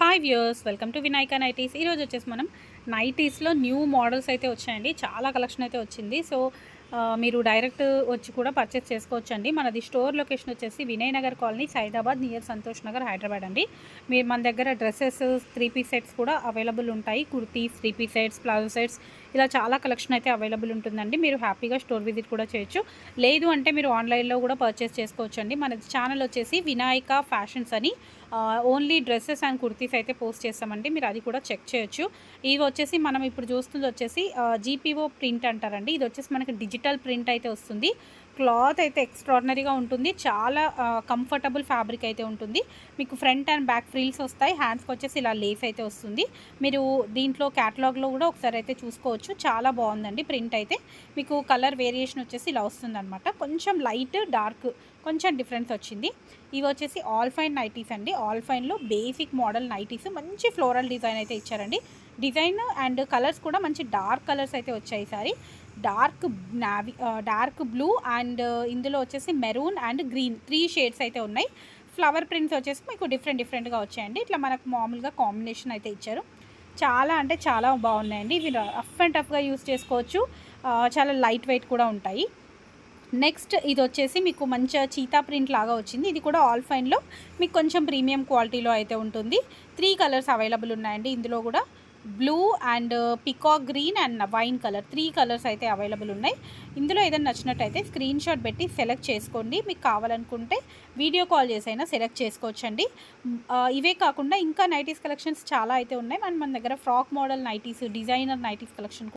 Hi viewers welcome to Vinayaka nighties ఈరోజు వచ్చేసి మనం నైటీస్లో న్యూ మోడల్స్ అయితే వచ్చాయండి. చాలా కలెక్షన్ అయితే వచ్చింది. సో మీరు డైరెక్ట్ వచ్చి కూడా పర్చేస్ చేసుకోవచ్చు అండి మనది స్టోర్ లొకేషన్ వచ్చేసి వినయ్ నగర్ కాలనీ సైదాబాద్ నియర్ సంతోష్ నగర్ హైదరాబాద్ అండి. మీరు మన దగ్గర డ్రెస్సెస్ త్రీ పీస్ సెట్స్ కూడా అవైలబుల్ ఉంటాయి. Kurtis three piece sets palazzo sets ఇలా చాలా కలెక్షన్ అయితే అవైలబుల్ ఉంటుందండి. మీరు హ్యాపీగా స్టోర్ విజిట్ కూడా చేయొచ్చు. లేదు అంటే మీరు ఆన్లైన్లో కూడా పర్చేస్ చేసుకోవచ్చు అండి మన ఛానల్ వచ్చేసి వినాయక ఫ్యాషన్స్ అని. ఓన్లీ డ్రెస్సెస్ అండ్ కుర్తీస్ అయితే పోస్ట్ చేస్తామండి. మీరు అది కూడా చెక్ చేయొచ్చు. ఇవి వచ్చేసి మనం ఇప్పుడు చూస్తుంది వచ్చేసి జీపీఓ ప్రింట్ అంటారండి. ఇది వచ్చేసి మనకి డిజిటల్ ప్రింట్ అయితే వస్తుంది. క్లాత్ అయితే ఎక్స్ట్రాడినరీగా ఉంటుంది. చాలా కంఫర్టబుల్ ఫ్యాబ్రిక్ అయితే ఉంటుంది. మీకు ఫ్రంట్ అండ్ బ్యాక్ ఫ్రీల్స్ వస్తాయి. హ్యాండ్స్కి వచ్చేసి ఇలా లేస్ అయితే వస్తుంది. మీరు దీంట్లో క్యాటలాగ్లో కూడా ఒకసారి అయితే చూసుకోవచ్చు. చాలా బాగుందండి ప్రింట్ అయితే. మీకు కలర్ వేరియేషన్ వచ్చేసి ఇలా వస్తుందన్నమాట. కొంచెం లైట్ డార్క్ కొంచెం డిఫరెన్స్ వచ్చింది. ఇవి వచ్చేసి ఆల్ ఫైన్ నైటీస్ అండి. ఆల్ ఫైన్లో బేసిక్ మోడల్ నైటీస్ మంచి ఫ్లోరల్ డిజైన్ అయితే ఇచ్చారండి. డిజైన్ అండ్ కలర్స్ కూడా మంచి డార్క్ కలర్స్ అయితే వచ్చాయి sorry dark navy dark blue and and ఇందులో వచ్చేసి maroon and green three shades అయితే ఉన్నాయి. ఫ్లవర్ ప్రింట్స్ వచ్చేసి మీకు డిఫరెంట్ డిఫరెంట్గా వచ్చాయండి. ఇట్లా మనకు మామూలుగా కాంబినేషన్ అయితే ఇచ్చారు. చాలా అంటే చాలా బాగున్నాయండి. ఇవి రఫ్ అండ్ టఫ్గా యూస్ చేసుకోవచ్చు. చాలా లైట్ వెయిట్ కూడా ఉంటాయి. నెక్స్ట్ ఇది వచ్చేసి మీకు మంచిగా చీతా ప్రింట్ లాగా వచ్చింది. ఇది కూడా ఆల్ ఫైన్లో మీకు కొంచెం ప్రీమియం క్వాలిటీలో అయితే ఉంటుంది. త్రీ కలర్స్ అవైలబుల్ ఉన్నాయండి ఇందులో కూడా. Blue and uh, peacock green and wine colour. Three colours అయితే అవైలబుల్ ఉన్నాయి. ఇందులో ఏదైనా నచ్చినట్టయితే స్క్రీన్ షాట్ పెట్టి సెలెక్ట్ చేసుకోండి. మీకు కావాలనుకుంటే వీడియో కాల్ చేసైనా సెలెక్ట్ చేసుకోవచ్చండి. Uh, ఇవే కాకుండా ఇంకా నైటీస్ కలెక్షన్స్ చాలా అయితే ఉన్నాయి. మన మన దగ్గర frock model nighties designer nighties collection